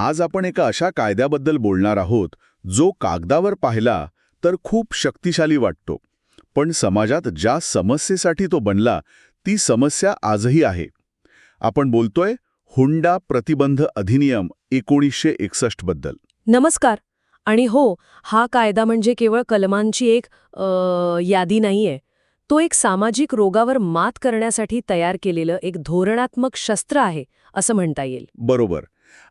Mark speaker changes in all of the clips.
Speaker 1: आज आपण एका अशा कायद्याबद्दल बोलणार आहोत जो कागदावर पाहिला तर खूप शक्तिशाली वाटतो. पण समाजात ज्या समस्येसाठी तो बनला ती समस्या आजही आहे. आपण बोलतोय हुंडा प्रतिबंध अधिनियम एकोणीसशे एकसष्टबद्दल.
Speaker 2: नमस्कार. आणि हो हा कायदा म्हणजे केवळ कलमांची एक अ, यादी नाहीये. तो एक सामाजिक रोगावर मात करण्यासाठी तयार केलेलं एक धोरणात्मक शस्त्र आहे असं म्हणता येईल.
Speaker 1: बरोबर.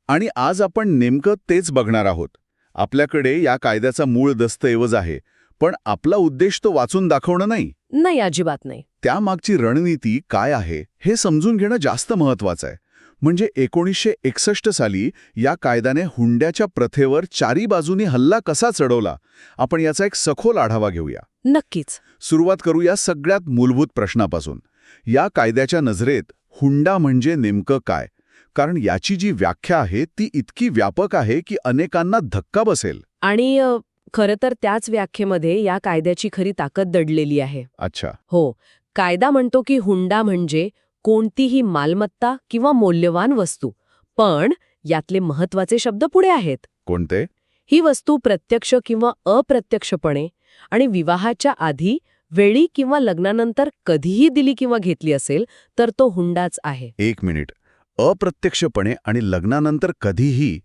Speaker 1: आणि आज आपण नेमकं तेच बघणार आहोत. आपल्याकडे या कायद्याचा मूळ दस्तऐवज आहे पण आपला उद्देश तो वाचून दाखवणं नाही.
Speaker 2: नाही अजिबात नाही.
Speaker 1: त्यामागची रणनीती काय आहे हे समजून घेणं जास्त महत्वाचं आहे. म्हणजे एकोणीसशे एकसष्ट साली या कायद्याने हुंड्याच्या प्रथेवर चारी बाजूनी हल्ला कसा चढवला आपण याचा एक सखोल आढावा घेऊया.
Speaker 2: नक्कीच.
Speaker 1: सुरुवात करूया सगळ्यात मूलभूत प्रश्नापासून. या कायद्याच्या नजरेत हुंडा म्हणजे नेमकं काय? कारण याची जी व्याख्या आहे ती इतकी व्यापक आहे की अनेकांना धक्का बसेल.
Speaker 2: आणि खरं तर त्याच व्याख्येमध्ये या कायद्याची खरी ताकद दडलेली आहे.
Speaker 1: अच्छा.
Speaker 2: हो कायदा म्हणतो की हुंडा म्हणजे कोणतीही मालमत्ता किंवा मौल्यवान वस्तू पण यातले महत्त्वाचे शब्द पुढे आहेत.
Speaker 1: कोणते?
Speaker 2: ही वस्तू प्रत्यक्ष किंवा अप्रत्यक्षपणे आणि विवाहाच्या आधी वेळी किंवा लग्नानंतर कधीही दिली किंवा घेतली असेल तर तो हुंडाच आहे.
Speaker 1: एक मिनिट. अप्रत्यक्षपणे आणि लग्नानंतर कधीही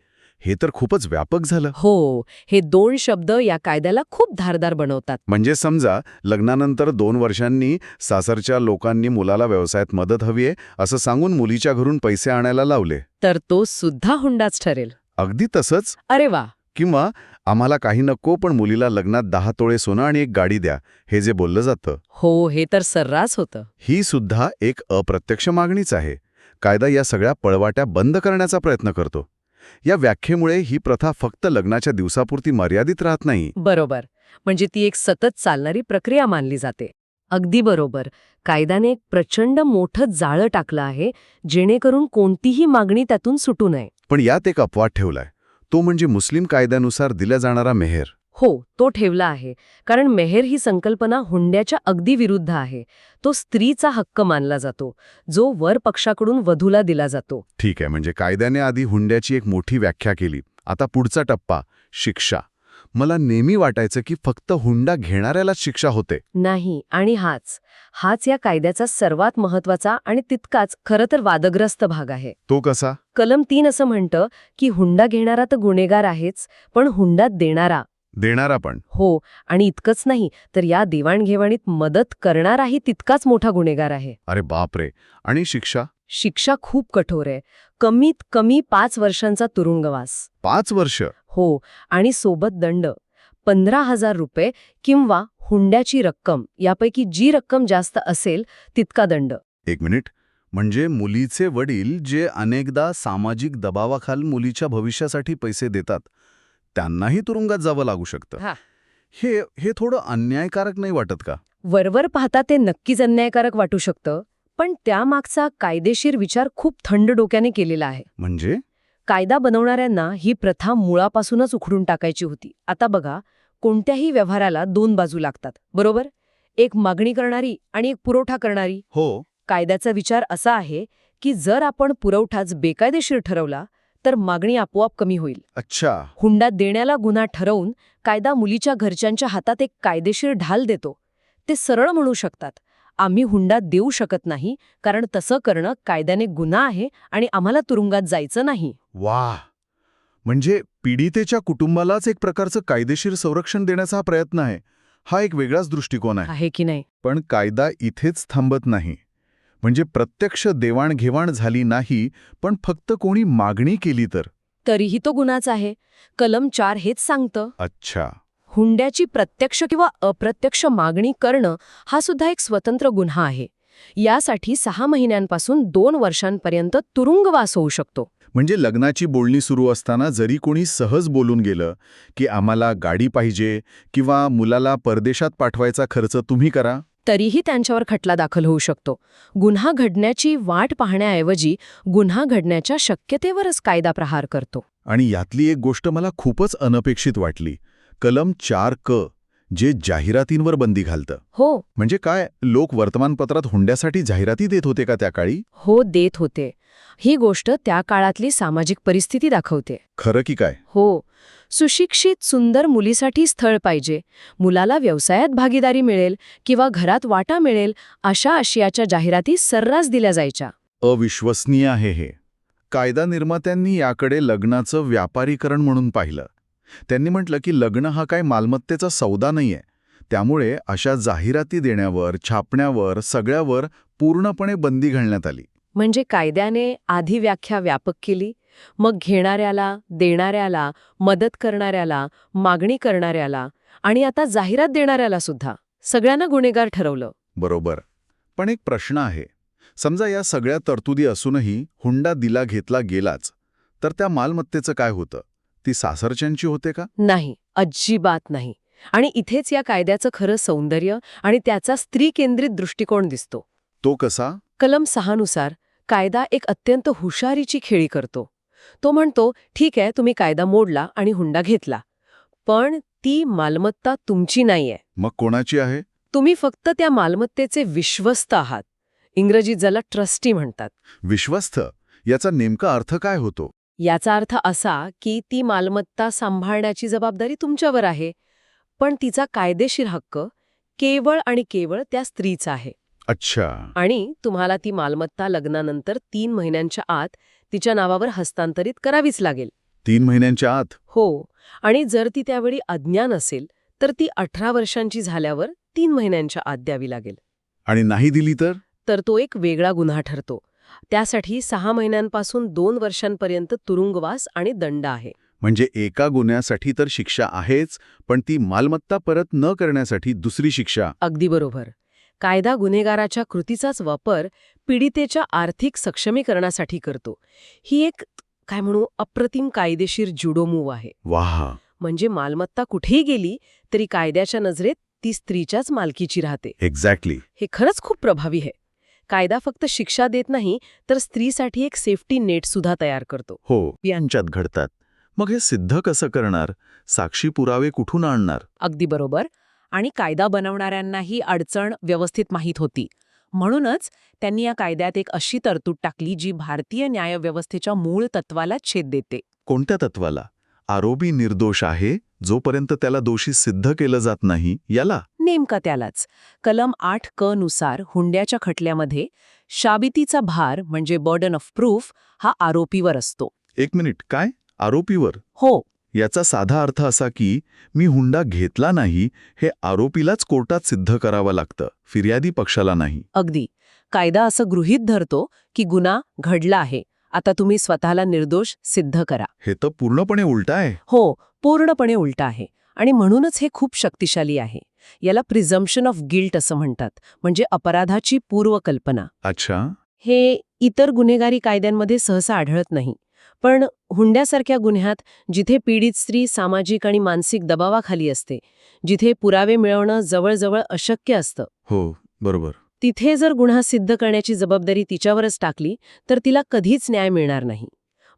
Speaker 1: हे तर खूपच व्यापक झालं.
Speaker 2: हो हे दोन शब्द या कायद्याला खूप धारदार बनवतात.
Speaker 1: म्हणजे समजा लग्नानंतर दोन वर्षांनी सासरच्या लोकांनी मुलाला व्यवसायात मदत हवी आहे असं सांगून मुलीच्या घरून पैसे आणायला लावले.
Speaker 2: तर तो सुद्धा हुंडाच ठरेल.
Speaker 1: अगदी तसंच?
Speaker 2: अरे वा!
Speaker 1: किंवा आम्हाला काही नको पण मुलीला लग्नात दहा तोळे सोनं आणि एक गाडी द्या हे जे बोललं जातं.
Speaker 2: हो हे तर सर्रास होतं.
Speaker 1: ही सुद्धा एक अप्रत्यक्ष मागणीच आहे. कायदा या सगळ्या पळवाट्या बंद करण्याचा प्रयत्न करतो. या व्याख्येमुळे ही प्रथा फक्त लग्नाच्या दिवसापुरती मर्यादित राहत नाही.
Speaker 2: बरोबर. म्हणजे ती एक सतत चालणारी प्रक्रिया मानली जाते. अगदी बरोबर. कायद्याने एक प्रचंड मोठं जाळं टाकलं आहे जेणेकरून कोणतीही मागणी त्यातून सुटू नये.
Speaker 1: पण यात एक अपवाद ठेवलाय. तो म्हणजे मुस्लिम कायद्यानुसार दिला जाणारा मेहेर.
Speaker 2: हो तो ठेवला आहे. कारण मेहेर ही संकल्पना हुंड्याच्या अगदी विरुद्ध आहे. तो स्त्रीचा हक्क मानला जातो. जो वर पक्षाकडून वधूला दिला जातो.
Speaker 1: ठीक आहे म्हणजे कायद्याने आधी हुंड्याची एक मोठी व्याख्या केली. आता पुढचा टप्पा शिक्षा. मला नेहमी वाटायचं की फक्त हुंडा घेणाऱ्यालाच शिक्षा होते.
Speaker 2: नाही आणि हाच. हाच या कायद्याचा सर्वात महत्त्वाचा आणि तितकाच खरं तर वादग्रस्त भाग आहे.
Speaker 1: तो कसा?
Speaker 2: कलम तीन असं म्हणतं की हुंडा घेणारा तर गुन्हेगार आहेच पण हुंडा देणारा
Speaker 1: देणारा पण
Speaker 2: हो आणि इतकंच नाही तर या देवाणघेवाणीत मदत करणाराही तितकाच मोठा गुन्हेगार आहे.
Speaker 1: अरे बापरे! आणि शिक्षा?
Speaker 2: शिक्षा खूप कठोर आहे. कमीत कमी पाच वर्षांचा तुरुंगवास.
Speaker 1: पाच वर्ष?
Speaker 2: हो आणि सोबत दंड. पंधरा हजार रुपये किंवा हुंड्याची रक्कम यापैकी जी रक्कम जास्त असेल तितका दंड.
Speaker 1: एक मिनिट. म्हणजे मुलीचे वडील जे अनेकदा सामाजिक दबावाखाल मुलीच्या भविष्यासाठी पैसे देतात त्यांनाही तुरुंगात जावं लागू शकतं.
Speaker 2: हा.
Speaker 1: हे हे थोडं अन्यायकारक नाही वाटत का?
Speaker 2: वरवर पाहता ते नक्कीच अन्यायकारक वाटू शकतं पण त्यामागचा कायदेशीर विचार खूप थंड डोक्याने केलेला आहे.
Speaker 1: म्हणजे?
Speaker 2: कायदा बनवणाऱ्यांना ही प्रथा मुळापासूनच उखडून टाकायची होती. आता बघा कोणत्याही व्यवहाराला दोन बाजू लागतात बरोबर? एक मागणी करणारी आणि एक पुरवठा करणारी.
Speaker 1: हो.
Speaker 2: कायद्याचा विचार असा आहे की जर आपण पुरवठाच बेकायदेशीर ठरवला तर मागणी आपोआप कमी होईल.
Speaker 1: अच्छा.
Speaker 2: हुंडा देण्याला गुन्हा ठरवून कायदा मुलीच्या घरच्यांच्या हातात एक कायदेशीर ढाल देतो. ते सरळ म्हणू शकतात आम्ही हुंडा देऊ शकत नाही कारण तसं करणं कायद्याने गुन्हा आहे आणि आम्हाला तुरुंगात जायचं नाही.
Speaker 1: वा. म्हणजे पीडितेच्या कुटुंबालाच एक प्रकारचं कायदेशीर संरक्षण देण्याचा हा प्रयत्न आहे. हा एक वेगळाच दृष्टिकोन आहे.
Speaker 2: आहे की नाही?
Speaker 1: पण कायदा इथेच थांबत नाही. म्हणजे प्रत्यक्ष देवाणघेवाण झाली नाही पण फक्त कोणी मागणी केली तर.
Speaker 2: तरीही तो गुन्हाच आहे. कलम चार हेच सांगतं.
Speaker 1: अच्छा.
Speaker 2: हुंड्याची प्रत्यक्ष किंवा अप्रत्यक्ष मागणी करणं हा सुद्धा एक स्वतंत्र गुन्हा आहे. यासाठी सहा महिन्यांपासून दोन वर्षांपर्यंत तुरुंगवास होऊ शकतो.
Speaker 1: म्हणजे लग्नाची बोलणी सुरू असताना जरी कोणी सहज बोलून गेलं की आम्हाला गाडी पाहिजे किंवा मुलाला परदेशात पाठवायचा खर्च तुम्ही करा?
Speaker 2: तरीही त्यांच्यावर खटला दाखल होऊ शकतो. गुन्हा घडण्याची वाट पाहण्याऐवजी गुन्हा घडण्याच्या शक्यतेवरच कायदा प्रहार करतो.
Speaker 1: आणि यातली एक गोष्ट मला खूपच अनपेक्षित वाटली. कलम चार क जे जाहिरातींवर बंदी घालतं.
Speaker 2: हो.
Speaker 1: म्हणजे काय लोक वर्तमानपत्रात हुंड्यासाठी जाहिराती देत होते का त्या काळी
Speaker 2: हो देत होते. ही गोष्ट त्या काळातली सामाजिक परिस्थिती दाखवते.
Speaker 1: खरं की काय?
Speaker 2: हो. सुशिक्षित सुंदर मुलीसाठी स्थळ पाहिजे. मुलाला व्यवसायात भागीदारी मिळेल किंवा घरात वाटा मिळेल अशा आशियाच्या जाहिराती सर्रास दिल्या जायच्या.
Speaker 1: अविश्वसनीय आहे हे. कायदा निर्मात्यांनी याकडे लग्नाचं व्यापारीकरण म्हणून पाहिलं. त्यांनी म्हटलं की लग्न हा काय मालमत्तेचा सौदा नाहीये. त्यामुळे अशा जाहिराती देण्यावर छापण्यावर सगळ्यावर पूर्णपणे बंदी घालण्यात आली.
Speaker 2: म्हणजे कायद्याने आधी व्याख्या व्यापक केली मग घेणाऱ्याला देणाऱ्याला मदत करणाऱ्याला मागणी करणाऱ्याला आणि आता जाहिरात देणाऱ्याला सुद्धा. सगळ्यांना गुन्हेगार ठरवलं.
Speaker 1: बरोबर. पण एक प्रश्न आहे. समजा या सगळ्या तरतुदी असूनही हुंडा दिला घेतला गेलाच तर त्या मालमत्तेचं काय होतं? ती सासरच्यांची होते का?
Speaker 2: नाही. अजिबात नाही. आणि इथेच या कायद्याचं खरं सौंदर्य आणि त्याचा स्त्री केंद्रित दृष्टिकोन दिसतो.
Speaker 1: तो कसा?
Speaker 2: कलम सहानुसार कायदा एक अत्यंत हुशारीची खेळी करतो. तो म्हणतो ठीक आहे तुम्ही कायदा मोडला आणि हुंडा घेतला पण ती मालमत्ता तुमची नाहीये.
Speaker 1: मग कोणाची आहे?
Speaker 2: तुम्ही फक्त त्या मालमत्तेचे विश्वस्त आहात. इंग्रजीत ज्याला ट्रस्टी म्हणतात.
Speaker 1: विश्वस्त? याचा नेमका अर्थ काय होतो?
Speaker 2: याचा अर्थ असा की ती मालमत्ता सांभाळण्याची जबाबदारी तुमच्यावर आहे पण तिचा कायदेशीर हक्क केवळ आणि केवळ त्या स्त्रीचा आहे.
Speaker 1: अच्छा.
Speaker 2: आणि तुम्हाला ती मालमत्ता लग्नानंतर तीन महिन्यांच्या आत तिच्या नावावर हस्तांतरित करावीच लागेल.
Speaker 1: तीन महिन्यांच्या आत?
Speaker 2: हो. आणि जर ती त्यावेळी अज्ञान असेल तर ती अठरा वर्षांची झाल्यावर तीन महिन्यांच्या आत द्यावी लागेल.
Speaker 1: आणि नाही दिली तर?
Speaker 2: तर तो एक वेगळा गुन्हा ठरतो. त्यासाठी सहा महिन्यांपासून दोन वर्षांपर्यंत तुरुंगवास आणि दंड आहे.
Speaker 1: म्हणजे एका गुन्ह्यासाठी तर शिक्षा आहेच पण ती मालमत्ता परत न करण्यासाठी दुसरी शिक्षा.
Speaker 2: अगदी बरोबर. कायदा गुन्हेगाराच्या कृतीचाच वापर पीडितेच्या आर्थिक सक्षमीकरणासाठी करतो. ही एक काय म्हणू अप्रतिम कायदेशीर जुडो मूव आहे.
Speaker 1: वाह!
Speaker 2: म्हणजे मालमत्ता कुठेही गेली तरी कायद्याच्या नजरेत ती स्त्रीच्याच मालकीची राहते.
Speaker 1: एक्झॅक्टली
Speaker 2: हे खरंच खूप प्रभावी आहे. कायदा फक्त शिक्षा देत नाही तर स्त्रीसाठी एक सेफ्टी नेट सुद्धा तयार करतो.
Speaker 1: हो यांच्यात घडतात. मग हे सिद्ध कसं करणार? साक्षी पुरावे कुठून आणणार?
Speaker 2: अगदी बरोबर. आणि कायदा बनवणाऱ्यांनाही अडचण व्यवस्थित माहीत होती. म्हणूनच त्यांनी या कायद्यात एक अशी तरतूद टाकली जी भारतीय न्यायव्यवस्थेच्या मूळ तत्वाला छेद देते.
Speaker 1: कोणत्या तत्वाला? आरोपी निर्दोष आहे जोपर्यंत त्याला दोषी सिद्ध केलं जात नाही याला?
Speaker 2: नेमका त्यालाच. कलम आठ क नुसार हुंड्याच्या खटल्यामध्ये शाबितीचा भार म्हणजे बर्डन ऑफ प्रूफ हा आरोपीवर असतो.
Speaker 1: एक मिनिट काय? आरोपीवर?
Speaker 2: हो.
Speaker 1: याचा साधा अर्थ असा की मी हुंडा घेतला नाही हे आरोपीलाच कोर्टात सिद्ध करावं लागतं फिर्यादी पक्षाला नाही.
Speaker 2: अगदी. कायदा असं गृहीत धरतो की गुन्हा घडला आहे. आता तुम्ही स्वतःला निर्दोष सिद्ध करा.
Speaker 1: हे तर पूर्णपणे उलट आहे.
Speaker 2: हो पूर्णपणे उलट आहे. आणि म्हणूनच हे खूप शक्तिशाली आहे. याला प्रिझम्पशन ऑफ गिल्ट असं म्हणतात म्हणजे अपराधाची पूर्वकल्पना.
Speaker 1: अच्छा.
Speaker 2: हे इतर गुन्हेगारी कायद्यांमध्ये सहसा आढळत नाही. पण हुंड्यासारख्या गुन्ह्यात जिथे पीडित स्त्री सामाजिक आणि मानसिक दबावाखाली असते जिथे पुरावे मिळवणं जवळजवळ अशक्य असतं.
Speaker 1: हो बरोबर.
Speaker 2: तिथे जर गुन्हा सिद्ध करण्याची जबाबदारी तिच्यावरच टाकली तर तिला कधीच न्याय मिळणार नाही.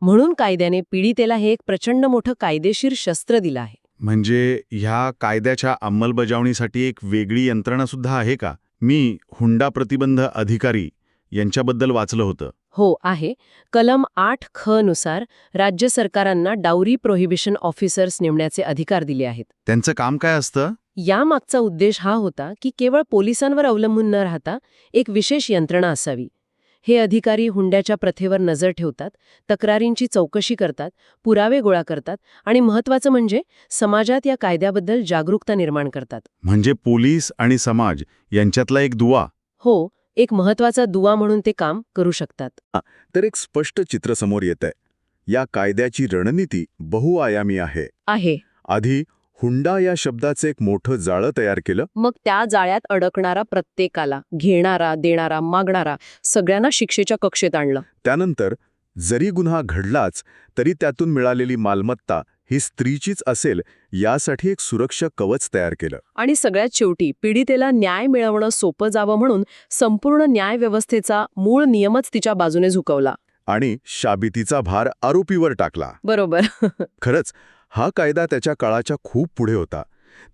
Speaker 2: म्हणून कायद्याने पीडितेला हे एक प्रचंड मोठं कायदेशीर शस्त्र दिलं आहे.
Speaker 1: म्हणजे ह्या कायद्याच्या अंमलबजावणीसाठी एक वेगळी यंत्रणा सुद्धा आहे का? मी हुंडा प्रतिबंध अधिकारी यांच्याबद्दल वाचलं होतं.
Speaker 2: हो आहे. कलम आठ ख नुसार राज्य सरकारांना डाउरी प्रोहिबिशन ऑफिसर्स नेमण्याचे अधिकार दिले आहेत.
Speaker 1: त्यांचं काम काय असतं?
Speaker 2: यामागचा उद्देश हा होता की केवळ पोलिसांवर अवलंबून न राहता एक विशेष यंत्रणा असावी. हे अधिकारी हुंड्याच्या प्रथेवर नजर ठेवतात तक्रारींची चौकशी करतात पुरावे गोळा करतात आणि महत्वाचं म्हणजे समाजात या कायद्याबद्दल जागरूकता निर्माण करतात.
Speaker 1: म्हणजे पोलीस आणि समाज यांच्यातला एक दुवा.
Speaker 2: हो एक महत्त्वाचा दुवा म्हणून ते काम करू शकतात.
Speaker 1: तर एक स्पष्ट चित्र समोर येत आहे या कायद्याची रणनीती बहुआयामी आहे.
Speaker 2: आहे.
Speaker 1: आधी हुंडा या शब्दाचे एक मोठं जाळं तयार केलं.
Speaker 2: मग त्या जाळ्यात अडकणारा प्रत्येकाला घेणारा देणारा मागणारा सगळ्यांना शिक्षेच्या कक्षेत आणलं.
Speaker 1: त्यानंतर जरी गुन्हा घडलाच तरी त्यातून मिळालेली मालमत्ता ही स्त्रीचीच असेल यासाठी एक सुरक्षा कवच तयार केलं.
Speaker 2: आणि सगळ्यात शेवटी पीडितेला न्याय मिळवणं सोपं जावं म्हणून संपूर्ण न्याय व्यवस्थेचा मूळ नियमच तिच्या बाजूने झुकवला.
Speaker 1: आणि शाबितीचा भार आरोपीवर टाकला.
Speaker 2: बरोबर.
Speaker 1: खरंच हा कायदा त्याच्या काळाच्या खूप पुढे होता.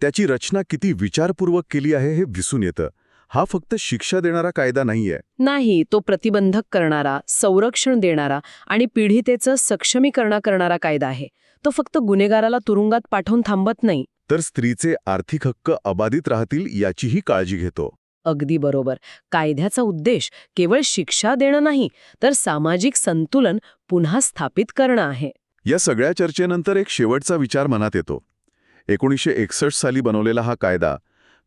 Speaker 1: त्याची रचना किती विचारपूर्वक केली आहे हे दिसून येतं. हा फक्त शिक्षा देणारा कायदा नाहीये.
Speaker 2: नाही तो प्रतिबंधक करणारा संरक्षण देणारा आणि पीडितेचं सक्षमीकरण करणारा कायदा आहे. तो फक्त गुन्हेगाराला तुरुंगात पाठवून थांबत नाही.
Speaker 1: तर स्त्रीचे आर्थिक हक्क अबाधित राहतील याचीही काळजी घेतो.
Speaker 2: अगदी बरोबर. कायद्याचा उद्देश केवळ शिक्षा देणं नाही तर सामाजिक संतुलन पुन्हा स्थापित करणं आहे.
Speaker 1: या सगळ्या चर्चेनंतर एक शेवटचा विचार मनात येतो. एकोणीसशे एकसष्ट साली बनवलेला हा कायदा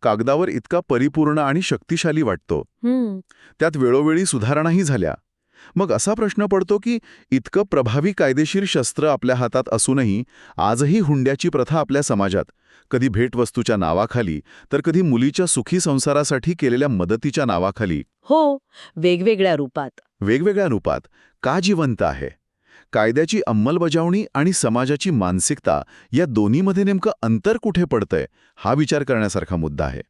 Speaker 1: कागदावर इतका परिपूर्ण आणि शक्तिशाली वाटतो. त्यात वेळोवेळी सुधारणाही झाल्या. मग असा प्रश्न पडतो की इतकं प्रभावी कायदेशीर शस्त्र आपल्या हातात असूनही आजही हुंड्याची प्रथा आपल्या समाजात. कधी भेटवस्तूच्या नावाखाली तर कधी मुलीच्या सुखी संसारासाठी केलेल्या मदतीच्या नावाखाली.
Speaker 2: हो वेगवेगळ्या रूपात.
Speaker 1: वेगवेगळ्या रूपात. का जिवंत आहे? कायद्याची अंमलबजावणी आणि समाजाची मानसिकता या दोन्हीमध्ये नेमकं अंतर कुठे पडतंय हा विचार करण्यासारखा मुद्दा आहे.